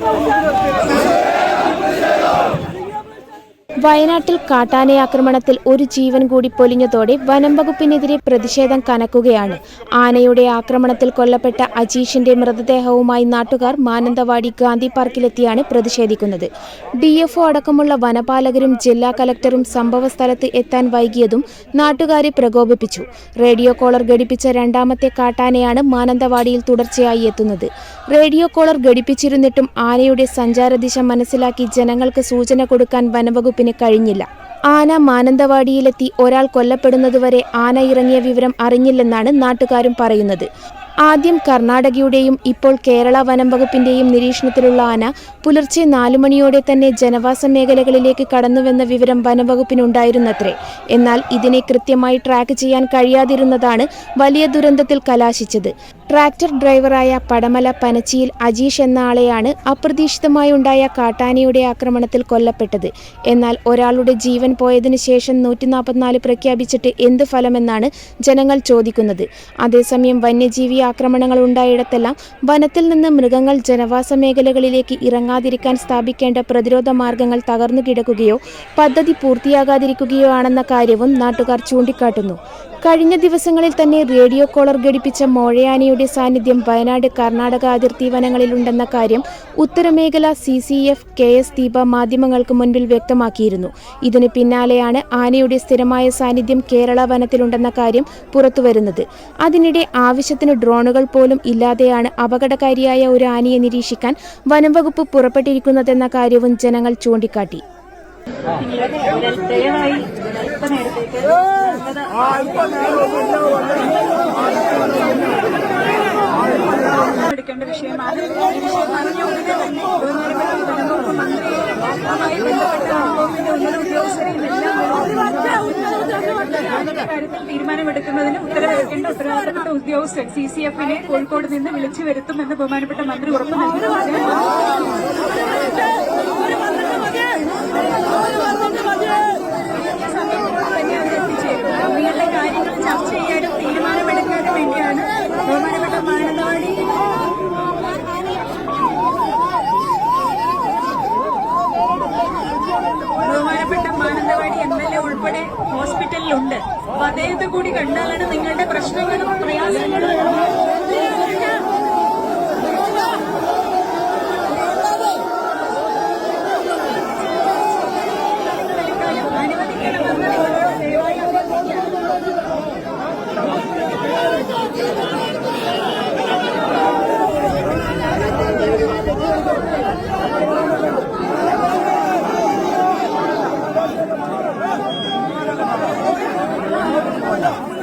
Thank. വയനാട്ടിൽ കാട്ടാനയാക്രമണത്തിൽ ഒരു ജീവൻ കൂടി പൊലിഞ്ഞതോടെ വനം വകുപ്പിനെതിരെ പ്രതിഷേധം കനക്കുകയാണ്. ആനയുടെ ആക്രമണത്തിൽ കൊല്ലപ്പെട്ട അജീഷിന്റെ മൃതദേഹവുമായി നാട്ടുകാർ മാനന്തവാടി ഗാന്ധി പാർക്കിലെത്തിയാണ് പ്രതിഷേധിക്കുന്നത്. ഡിഎഫ്ഒ അടക്കമുള്ള വനപാലകരും ജില്ലാ കലക്ടറും സംഭവസ്ഥലത്ത് എത്താൻ വൈകിയതും നാട്ടുകാരെ പ്രകോപിപ്പിച്ചു. റേഡിയോ കോളർ ഘടിപ്പിച്ച രണ്ടാമത്തെ കാട്ടാനയാണ് മാനന്തവാടിയിൽ തുടർച്ചയായി എത്തുന്നത്. റേഡിയോ കോളർ ഘടിപ്പിച്ചിരുന്നിട്ടും ആനയുടെ സഞ്ചാരദിശ മനസ്സിലാക്കി ജനങ്ങൾക്ക് സൂചന കൊടുക്കാൻ വനവകുപ്പിന് കഴിഞ്ഞില്ല. ആന മാനന്തവാടിയിലെത്തി ഒരാൾ കൊല്ലപ്പെടുന്നതുവരെ ആന ഇറങ്ങിയ വിവരം അറിഞ്ഞില്ലെന്നാണ് നാട്ടുകാരും പറയുന്നത്. ആദ്യം കർണാടകയുടെയും ഇപ്പോൾ കേരള വനംവകുപ്പിന്റെയും നിരീക്ഷണത്തിലുള്ള ആന പുലർച്ചെ നാലുമണിയോടെ തന്നെ ജനവാസ മേഖലകളിലേക്ക് കടന്നുവെന്ന വിവരം വനംവകുപ്പിനുണ്ടായിരുന്നത്രേ എന്നാൽ ഇതിനെ കൃത്യമായി ട്രാക്ക് ചെയ്യാൻ കഴിയാതിരുന്നതാണ് വലിയ ദുരന്തത്തിൽ കലാശിച്ചത്. ട്രാക്ടർ ഡ്രൈവറായ പടമല പനച്ചിയിൽ അജീഷ് എന്ന ആളെയാണ് അപ്രതീക്ഷിതമായി ഉണ്ടായ കാട്ടാനയുടെ ആക്രമണത്തിൽ കൊല്ലപ്പെട്ടത്. എന്നാൽ ഒരാളുടെ ജീവൻ പോയതിനു ശേഷം നൂറ്റി നാൽപ്പത്തിനാല് പ്രഖ്യാപിച്ചിട്ട് എന്ത് ഫലമെന്നാണ് ജനങ്ങൾ ചോദിക്കുന്നത്. അതേസമയം വന്യജീവി ആക്രമണങ്ങൾ ഉണ്ടായിടത്തെല്ലാം വനത്തിൽ നിന്ന് മൃഗങ്ങൾ ജനവാസ മേഖലകളിലേക്ക് ഇറങ്ങാതിരിക്കാൻ സ്ഥാപിക്കേണ്ട പ്രതിരോധ മാർഗങ്ങൾ തകർന്നു കിടക്കുകയോ പദ്ധതി പൂർത്തിയാകാതിരിക്കുകയോ ആണെന്ന കാര്യവും നാട്ടുകാർ ചൂണ്ടിക്കാട്ടുന്നു. കഴിഞ്ഞ ദിവസങ്ങളിൽ തന്നെ റേഡിയോ കോളർ ഘടിപ്പിച്ച മോഴയാനയുടെ സാന്നിധ്യം വയനാട് കർണാടക അതിർത്തി വനങ്ങളിലുണ്ടെന്ന കാര്യം ഉത്തരമേഖല C C F K S Deepa മാധ്യമങ്ങൾക്ക് മുൻപിൽ വ്യക്തമാക്കിയിരുന്നു. ഇതിന് പിന്നാലെയാണ് ആനയുടെ സ്ഥിരമായ സാന്നിധ്യം കേരള വനത്തിലുണ്ടെന്ന കാര്യം പുറത്തുവരുന്നത്. അതിനിടെ ആവശ്യത്തിന് ഡ്രോണുകൾ പോലും ഇല്ലാതെയാണ് അപകടകാരിയായ ഒരു ആനയെ നിരീക്ഷിക്കാൻ വനംവകുപ്പ് പുറപ്പെട്ടിരിക്കുന്നതെന്ന കാര്യവും ജനങ്ങൾ ചൂണ്ടിക്കാട്ടി. ദയവായി എടുക്കേണ്ട വിഷയമാണ് ഉടനെ തന്നെ കാര്യത്തിൽ തീരുമാനമെടുക്കുന്നതിന് ഉത്തരവാദിത്തപ്പെട്ട ഉദ്യോഗസ്ഥർ സി സി എഫിനെ കോഴിക്കോട് നിന്ന് വിളിച്ചു വരുത്തുമെന്ന് ബഹുമാനപ്പെട്ട മന്ത്രി ഉറപ്പ് നൽകിയിട്ടുണ്ട് അദ്ദേഹത്തെ കൂടി കണ്ടാലാണ് നിങ്ങളുടെ പ്രശ്നങ്ങളും പ്രയാസങ്ങളും না